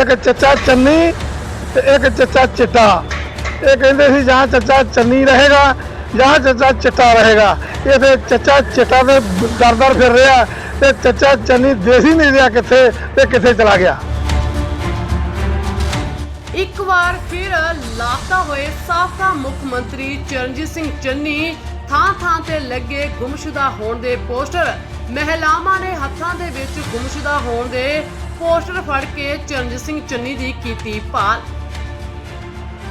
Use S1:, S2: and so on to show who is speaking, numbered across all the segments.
S1: ਇੱਕ ਚੱਚਾ ਚੰਨੀ ਤੇ ਇੱਕ ਚੱਚਾ ਚਿੱਟਾ। ਇਹ ਕਹਿੰਦੇ ਸੀ, ਜਾਂ ਚੱਚਾ ਚੰਨੀ ਰਹੇਗਾ, ਜਾਂ ਚੱਚਾ ਚਿੱਟਾ ਰਹੇਗਾ। ਇਹ ਚੱਚਾ ਚਿੱਟਾ ਤੇ ਦਰ ਫਿਰ ਰਿਹਾ ਤੇ ਚੱਚਾ ਚੰਨੀ ਦੇਸੀ ਨਹੀਂ ਰਿਹਾ ਕਿੱਥੇ ਤੇ ਕਿੱਥੇ ਚਲਾ ਗਿਆ।
S2: ਇੱਕ ਵਾਰ ਫਿਰ ਲਾਪਤਾ ਹੋਏ ਸਾਬਕਾ ਮੁੱਖ ਮੰਤਰੀ ਚਰਨਜੀਤ ਸਿੰਘ ਚੰਨੀ ਥਾਂ ਥਾਂ ਤੇ ਲੱਗੇ ਗੁੰਮਸ਼ੁਦਾ ਹੋਣ ਦੇ ਪੋਸਟਰ। ਮਹਿਲਾਵਾਂ ਨੇ ਹੱਥਾਂ ਦੇ ਵਿੱਚ ਗੁੰਮਸ਼ੁਦਾ ਹੋਣ ਦੇ ਪੋਸਟਰ ਫੜ ਕੇ ਚਰਨਜੀਤ ਸਿੰਘ ਚੰਨੀ ਦੀ ਕੀਤੀ ਭਾਲ।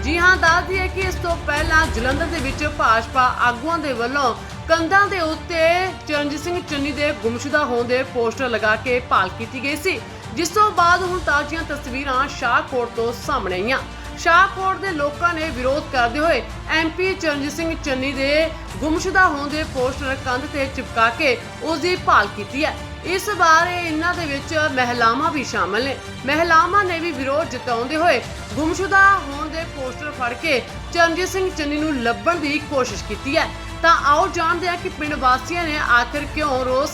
S2: ਜੀ ਹਾਂ, ਦੱਸ ਦਈਏ ਕਿ ਇਸ ਤੋਂ ਪਹਿਲਾਂ ਜਲੰਧਰ ਦੇ ਵਿੱਚ ਭਾਜਪਾ ਆਗੂਆਂ ਦੇ ਵੱਲੋਂ ਕੰਧਾਂ ਦੇ ਉੱਤੇ ਚਰਨਜੀਤ ਸਿੰਘ ਚੰਨੀ ਦੇ ਗੁੰਮਸ਼ੁਦਾ ਹੋਣ ਦੇ ਪੋਸਟਰ ਲਗਾ ਕੇ ਭਾਲ ਕੀਤੀ ਗਈ ਸੀ। ਜਿਸ ਤੋਂ ਬਾਅਦ ਹੁਣ ਤਾਜ਼ੀਆਂ ਤਸਵੀਰਾਂ ਸ਼ਾਹਕੋਟ ਤੋਂ ਸਾਹਮਣੇ ਆਈਆਂ। ਸ਼ਾਹਕੋਟ ਦੇ ਲੋਕਾਂ ਨੇ ਵਿਰੋਧ ਕਰਦੇ ਹੋਏ ਐਮਪੀ ਚਰਨਜੀਤ ਸਿੰਘ ਚੰਨੀ ਦੇ ਗੁੰਮਸ਼ੁਦਾ ਹੋਣ ਦੇ ਪੋਸਟਰ ਕੰਧ ਤੇ ਚਿਪਕਾ ਕੇ ਉਸ ਦੀ ਭਾਲ ਕੀਤੀ ਹੈ। ਇਸ ਬਾਰੇ ਇਹਨਾਂ ਦੇ ਵਿੱਚ ਮਹਿਲਾਵਾਂ ਵੀ ਸ਼ਾਮਲ ਨੇ। ਮਹਿਲਾਵਾਂ ਨੇ ਵੀ ਵਿਰੋਧ ਜਤਾਉਂਦੇ ਹੋਏ ਗੁੰਮਸ਼ੁਦਾ ਹੋਣ ਦੇ ਪੋਸਟਰ ਫੜ ਕੇ ਚਰਨਜੀਤ ਸਿੰਘ ਚੰਨੀ ਨੂੰ ਲੱਭਣ ਦੀ ਕੋਸ਼ਿਸ਼ ਕੀਤੀ ਹੈ। ਤਾਂ ਆਓ ਜਾਣਦੇ ਹਾਂ ਕਿ ਪਿੰਡ ਵਾਸੀਆਂ ਨੇ ਆਖਿਰ ਕਿਉਂ ਰੋਸ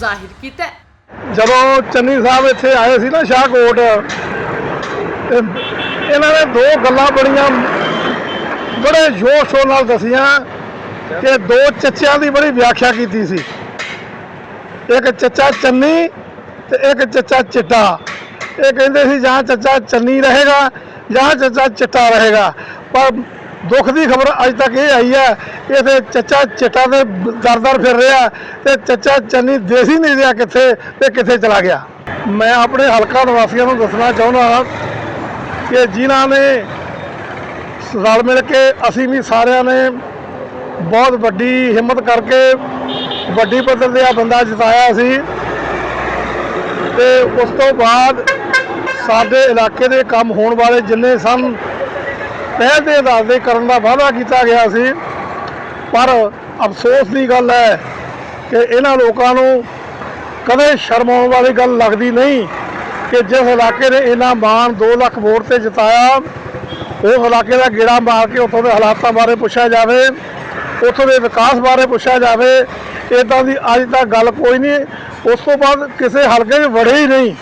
S2: ਜ਼ਾਹਿਰ ਕੀਤਾ
S1: ਜਦੋਂ ਚੰਨੀ ਸਾਹਿਬ ਇੱਥੇ ਆਏ ਸੀ ਨਾ ਸ਼ਾਹਕੋਟ ਇਹਨਾਂ ਨੇ ਦੋ ਗੱਲਾਂ ਬੜੀਆਂ, ਬੜੇ ਜ਼ੋਰ ਸ਼ੋਰ ਨਾਲ ਦਸੀਆਂ ਕਿ ਦੋ ਚੱਚਿਆਂ ਦੀ ਬੜੀ ਵਿਆਖਿਆ ਕੀਤੀ ਸੀ। ਇੱਕ ਚੱਚਾ ਚੰਨੀ ਤੇ ਇੱਕ ਚੱਚਾ ਚਿੱਟਾ। ਇਹ ਕਹਿੰਦੇ ਸੀ, ਜਾਂ ਚੱਚਾ ਚੰਨੀ ਰਹੇਗਾ, ਜਾਂ ਚੱਚਾ ਚਿੱਟਾ ਰਹੇਗਾ। ਪਰ ਦੁੱਖ ਦੀ ਖਬਰ ਅੱਜ ਤੱਕ ਇਹ ਆਈ ਹੈ ਕਿ ਇਥੇ ਚੱਚਾ ਚਿੱਟਾ ਤੇ ਦਰ ਦਰ ਫਿਰ ਰਿਹਾ ਤੇ ਚੱਚਾ ਚੰਨੀ ਦੇਸੀ ਨਹੀਂ ਰਿਹਾ ਕਿੱਥੇ ਤੇ ਕਿੱਥੇ ਚਲਾ ਗਿਆ। ਮੈਂ ਆਪਣੇ ਹਲਕਾ ਨਿਵਾਸੀਆਂ ਨੂੰ ਦੱਸਣਾ ਚਾਹੁੰਦਾ ਹਾਂ ਕਿ ਜਿਨ੍ਹਾਂ ਨੇ ਰਲ ਮਿਲ ਕੇ ਅਸੀਂ ਵੀ ਸਾਰਿਆਂ ਨੇ ਬਹੁਤ ਵੱਡੀ ਹਿੰਮਤ ਕਰਕੇ ਵੱਡੀ ਪੱਧਰ ਤੇ ਆ ਬੰਦਾ ਜਿਤਾਇਆ ਸੀ। ਤੇ ਉਸ ਤੋਂ ਬਾਅਦ ਸਾਡੇ ਇਲਾਕੇ ਦੇ ਕੰਮ ਹੋਣ ਵਾਲੇ ਜਿੰਨੇ ਸਨ, ਪਹਿਲ ਦੇ ਆਧਾਰ ਤੇ ਕਰਨ ਦਾ ਵਾਅਦਾ ਕੀਤਾ ਗਿਆ ਸੀ। ਪਰ ਅਫਸੋਸ ਦੀ ਗੱਲ ਹੈ ਕਿ ਇਹਨਾਂ ਲੋਕਾਂ ਨੂੰ ਕਦੇ ਸ਼ਰਮ ਆਉਣ ਵਾਲੀ ਗੱਲ ਲੱਗਦੀ ਨਹੀਂ ਕਿ ਜਿਸ ਇਲਾਕੇ ਨੇ ਇਹਨਾਂ ਮਾਨ 2 ਲੱਖ ਵੋਟ ਤੇ ਜਿਤਾਇਆ, ਉਸ ਇਲਾਕੇ ਦਾ ਗੇੜਾ ਮਾਰ ਕੇ ਉੱਥੋਂ ਦੇ ਹਾਲਾਤਾਂ ਬਾਰੇ ਪੁੱਛਿਆ ਜਾਵੇ, ਉੱਥੋਂ ਦੇ ਵਿਕਾਸ ਬਾਰੇ ਪੁੱਛਿਆ ਜਾਵੇ ਇਦਾਂ ਦੀ ਅੱਜ ਤੱਕ ਗੱਲ ਕੋਈ ਨਹੀਂ। ਉਸ ਤੋਂ ਬਾਅਦ ਕਿਸੇ ਹਲਕੇ 'ਚ ਵੜੇ ਹੀ ਨਹੀਂ।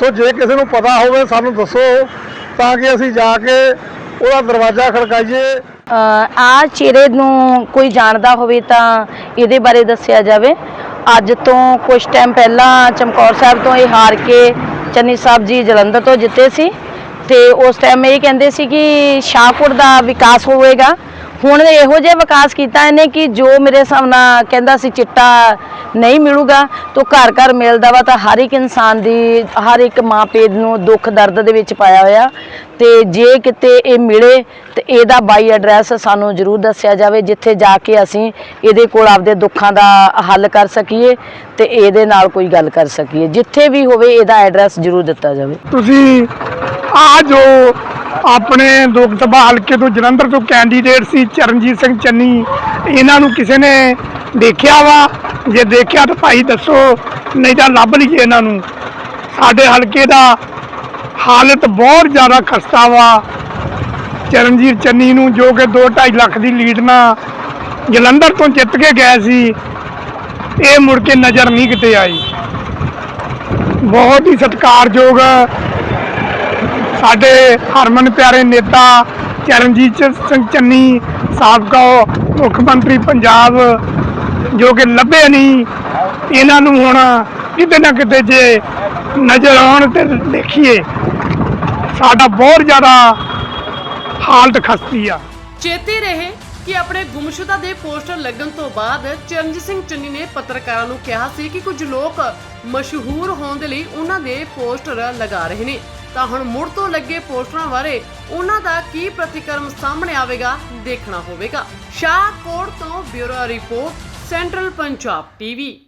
S1: ਸੋ ਜੇ ਕਿਸੇ ਨੂੰ ਪਤਾ ਹੋਵੇ, ਸਾਨੂੰ ਦੱਸੋ ਤਾਂ ਕਿ ਅਸੀਂ ਜਾ ਕੇ ਉਹਦਾ ਦਰਵਾਜ਼ਾ ਖੜਕਾਈਏ।
S3: ਆ ਚਿਹਰੇ ਨੂੰ ਕੋਈ ਜਾਣਦਾ ਹੋਵੇ ਤਾਂ ਇਹਦੇ ਬਾਰੇ ਦੱਸਿਆ ਜਾਵੇ। ਅੱਜ ਤੋਂ ਕੁਝ ਟਾਈਮ ਪਹਿਲਾਂ ਚਮਕੌਰ ਸਾਹਿਬ ਤੋਂ ਇਹ ਹਾਰ ਕੇ ਚੰਨੀ ਸਾਹਿਬ ਜੀ ਜਲੰਧਰ ਤੋਂ ਜਿੱਤੇ ਸੀ। ਤੇ ਉਸ ਟਾਈਮ ਇਹ ਕਹਿੰਦੇ ਸੀ ਕਿ ਸ਼ਾਹਪੁਰ ਦਾ ਵਿਕਾਸ ਹੋਵੇਗਾ। ਹੁਣ ਇਹੋ ਜਿਹਾ ਵਿਕਾਸ ਕੀਤਾ ਇਹਨੇ ਕਿ ਜੋ ਮੇਰੇ ਹਿਸਾਬ ਨਾਲ ਕਹਿੰਦਾ ਸੀ ਚਿੱਟਾ ਨਹੀਂ ਮਿਲੂਗਾ, ਤਾਂ ਘਰ ਘਰ ਮਿਲਦਾ ਵਾ ਤਾਂ ਹਰ ਇੱਕ ਇਨਸਾਨ ਦੀ, ਹਰ ਇੱਕ ਮਾਂ ਪੇ ਨੂੰ ਦੁੱਖ ਦਰਦ ਦੇ ਵਿੱਚ ਪਾਇਆ ਹੋਇਆ। ਤੇ ਜੇ ਕਿਤੇ ਇਹ ਮਿਲੇ, ਤੇ ਇਹਦਾ ਬਾਈ ਐਡਰੈਸ ਸਾਨੂੰ ਜ਼ਰੂਰ ਦੱਸਿਆ ਜਾਵੇ, ਜਿੱਥੇ ਜਾ ਕੇ ਅਸੀਂ ਇਹਦੇ ਕੋਲ ਆਪਦੇ ਦੁੱਖਾਂ ਦਾ ਹੱਲ ਕਰ ਸਕੀਏ ਤੇ ਇਹਦੇ ਨਾਲ ਕੋਈ ਗੱਲ ਕਰ ਸਕੀਏ। ਜਿੱਥੇ ਵੀ ਹੋਵੇ, ਇਹਦਾ ਐਡਰੈਸ ਜ਼ਰੂਰ ਦਿੱਤਾ ਜਾਵੇ।
S1: ਤੁਸੀਂ ਆ ਜੋ ਆਪਣੇ ਲੋਕ ਸਭਾ ਹਲਕੇ ਤੋਂ ਜਲੰਧਰ ਤੋਂ ਕੈਂਡੀਡੇਟ ਸੀ ਚਰਨਜੀਤ ਸਿੰਘ ਚੰਨੀ। ਇਹਨਾਂ ਨੂੰ ਕਿਸੇ ਨੇ ਦੇਖਿਆ ਵਾ? ਜੇ ਦੇਖਿਆ ਤਾਂ ਭਾਈ ਦੱਸੋ, ਨਹੀਂ ਤਾਂ ਲੱਭ ਲਈਏ ਇਹਨਾਂ ਨੂੰ। ਸਾਡੇ ਹਲਕੇ ਦਾ ਹਾਲਤ ਬਹੁਤ ਜ਼ਿਆਦਾ ਖਸਤਾ ਵਾ। ਚਰਨਜੀਤ ਚੰਨੀ ਨੂੰ ਜੋ ਕਿ 2.5 ਲੱਖ ਦੀ ਲੀਡ ਨਾਲ ਜਲੰਧਰ ਤੋਂ ਜਿੱਤ ਕੇ ਗਏ ਸੀ, ਇਹ ਮੁੜ ਕੇ ਨਜ਼ਰ ਨਹੀਂ ਕਿਤੇ ਆਈ। ਬਹੁਤ ਹੀ ਸਤਿਕਾਰਯੋਗ ਸਾਡੇ ਹਰਮਨ ਪਿਆਰੇ ਨੇਤਾ ਚਰਨਜੀਤ ਸਿੰਘ ਚੰਨੀ ਸਾਬਕਾ ਮੁੱਖ ਮੰਤਰੀ ਪੰਜਾਬ, ਜੋ ਕਿ ਲੱਭੇ ਨਹੀਂ। ਇਹਨਾਂ ਨੂੰ ਹੁਣ ਕਿਤੇ ਨਾ ਕਿਤੇ ਜੇ ਨਜ਼ਰ ਆਉਣ ਤੇ ਦੇਖੀਏ, ਸਾਡਾ ਬਹੁਤ ਜ਼ਿਆਦਾ ਹਾਲਤ ਖਸਤੀ ਆ।
S2: ਚੇਤੇ ਰਹੇ ਕਿ ਆਪਣੇ ਗੁੰਮਸ਼ੁਦਾ ਦੇ ਪੋਸਟਰ ਲੱਗਣ ਤੋਂ ਬਾਅਦ ਚਰਨਜੀਤ ਸਿੰਘ ਚੰਨੀ ਨੇ ਪੱਤਰਕਾਰਾਂ ਨੂੰ ਕਿਹਾ ਸੀ ਕਿ ਕੁਝ ਲੋਕ ਮਸ਼ਹੂਰ ਹੋਣ ਦੇ ਲਈ ਉਹਨਾਂ ਦੇ ਪੋਸਟਰ ਲਗਾ ਰਹੇ ਨੇ। ਤਾਂ ਹੁਣ ਮੁੜ ਤੋਂ ਲੱਗੇ ਪੋਸਟਰਾਂ ਬਾਰੇ ਉਹਨਾਂ ਦਾ ਕੀ ਪ੍ਰਤੀਕਰਮ ਸਾਹਮਣੇ ਆਵੇਗਾ, ਦੇਖਣਾ ਹੋਵੇਗਾ। ਸ਼ਾਹਕੋਟ ਤੋਂ bureau report, central Punjab TV.